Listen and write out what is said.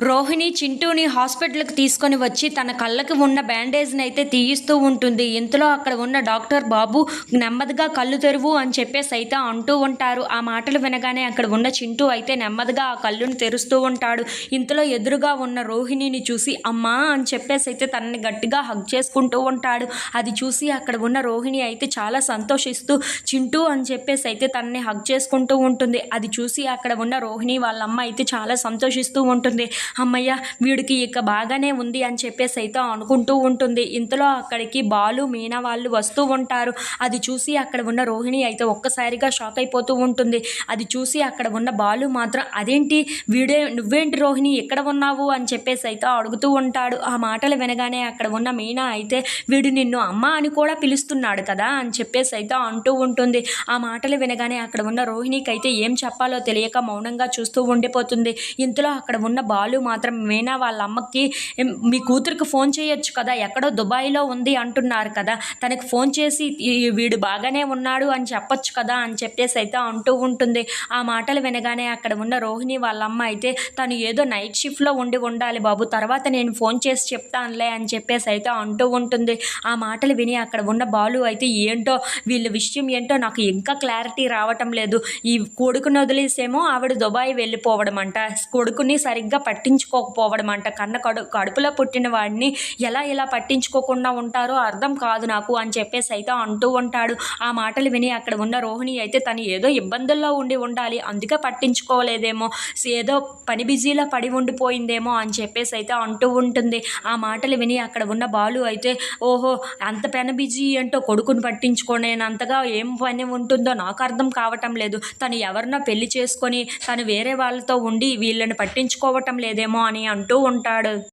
రోహిణి చింటూని హాస్పిటల్కి తీసుకొని వచ్చి తన కళ్ళకి ఉన్న బ్యాండేజ్ని అయితే తీయిస్తూ ఉంటుంది. ఇంతలో అక్కడ ఉన్న డాక్టర్ బాబు నెమ్మదిగా కళ్ళు తెరువు అని చెప్పేసి అయితే అంటూ ఉంటారు. ఆ మాటలు వినగానే అక్కడ ఉన్న చింటూ అయితే నెమ్మదిగా ఆ కళ్ళుని తెరుస్తూ ఉంటాడు. ఇంతలో ఎదురుగా ఉన్న రోహిణిని చూసి అమ్మా అని చెప్పేసి అయితే తనని గట్టిగా హగ్ చేసుకుంటూ ఉంటాడు. అది చూసి అక్కడ ఉన్న రోహిణి అయితే చాలా సంతోషిస్తూ చింటూ అని చెప్పేసి అయితే తనని హగ్ చేసుకుంటూ ఉంటుంది. అది చూసి అక్కడ ఉన్న రోహిణి వాళ్ళ అమ్మ అయితే చాలా సంతోషిస్తూ ఉంటుంది. అమ్మయ్య వీడికి ఇక బాగానే ఉంది అని చెప్పేసి అయితే అనుకుంటూ ఉంటుంది. ఇంతలో అక్కడికి బాలు మీనా వాళ్ళు వస్తూ ఉంటారు. అది చూసి అక్కడ ఉన్న రోహిణి అయితే ఒక్కసారిగా షాక్ అయిపోతూ ఉంటుంది. అది చూసి అక్కడ ఉన్న బాలు మాత్రం అదేంటి? వీడే నువ్వేంటి రోహిణి? ఎక్కడ ఉన్నావు? అని చెప్పేసి అయితే అడుగుతూ ఉంటాడు. ఆ మాటలు వినగానే అక్కడ ఉన్న మీనా అయితే వీడు నిన్ను అమ్మ అని కూడా పిలుస్తున్నాడు కదా? అని చెప్పేసి అయితే అంటూ ఉంటుంది. ఆ మాటలు వినగానే అక్కడ ఉన్న రోహిణికి అయితే ఏం చెప్పాలో తెలియక మౌనంగా చూస్తూ ఉండిపోతుంది. ఇంతలో అక్కడ ఉన్న బాలు మాత్రం మీనా వాళ్ళ అమ్మకి మీ కూతురికి ఫోన్ చేయొచ్చు కదా ఎక్కడో దుబాయ్లో ఉంది అంటున్నారు కదా తనకు ఫోన్ చేసి వీడు బాగానే ఉన్నాడు అని చెప్పొచ్చు కదా అని చెప్పేసి అయితే అంటూ ఉంటుంది. ఆ మాటలు వినగానే అక్కడ ఉన్న రోహిణి వాళ్ళ అమ్మ అయితే తను ఏదో నైట్ షిఫ్ట్లో ఉండి ఉండాలి బాబు తర్వాత నేను ఫోన్ చేసి చెప్తానులే అని చెప్పేసి అయితే అంటూ ఉంటుంది. ఆ మాటలు విని అక్కడ ఉన్న బాలు అయితే ఏంటో వీళ్ళ విషయం ఏంటో నాకు ఇంకా క్లారిటీ రావటం లేదు. ఈ కొడుకుని వదిలేసేమో ఆవిడ దుబాయ్ వెళ్ళిపోవడం అంట కొడుకుని సరిగ్గా పట్టించుకోకపోవడం అంట. కన్న కడు కడుపులో పుట్టిన వాడిని ఎలా ఇలా పట్టించుకోకుండా ఉంటారో అర్థం కాదు నాకు అని చెప్పేసి అయితే అంటూ ఉంటాడు. ఆ మాటలు విని అక్కడ ఉన్న రోహిణి అయితే తను ఏదో ఇబ్బందుల్లో ఉండి ఉండాలి. అందుకే పట్టించుకోలేదేమో. ఏదో పని బిజీలో పడి ఉండిపోయిందేమో అని చెప్పేసి అయితే అంటూ ఉంటుంది. ఆ మాటలు విని అక్కడ ఉన్న బాలు అయితే ఓహో అంత పెన బిజీ ఏంటో కొడుకుని పట్టించుకోనేనంతగా ఏం పని ఉంటుందో నాకు అర్థం కావటం లేదు. తను ఎవరినో పెళ్ళి చేసుకొని తను వేరే వాళ్ళతో ఉండి వీళ్ళని పట్టించుకోవటం లేదు. లేదేమో అని అంటూ ఉంటాడు.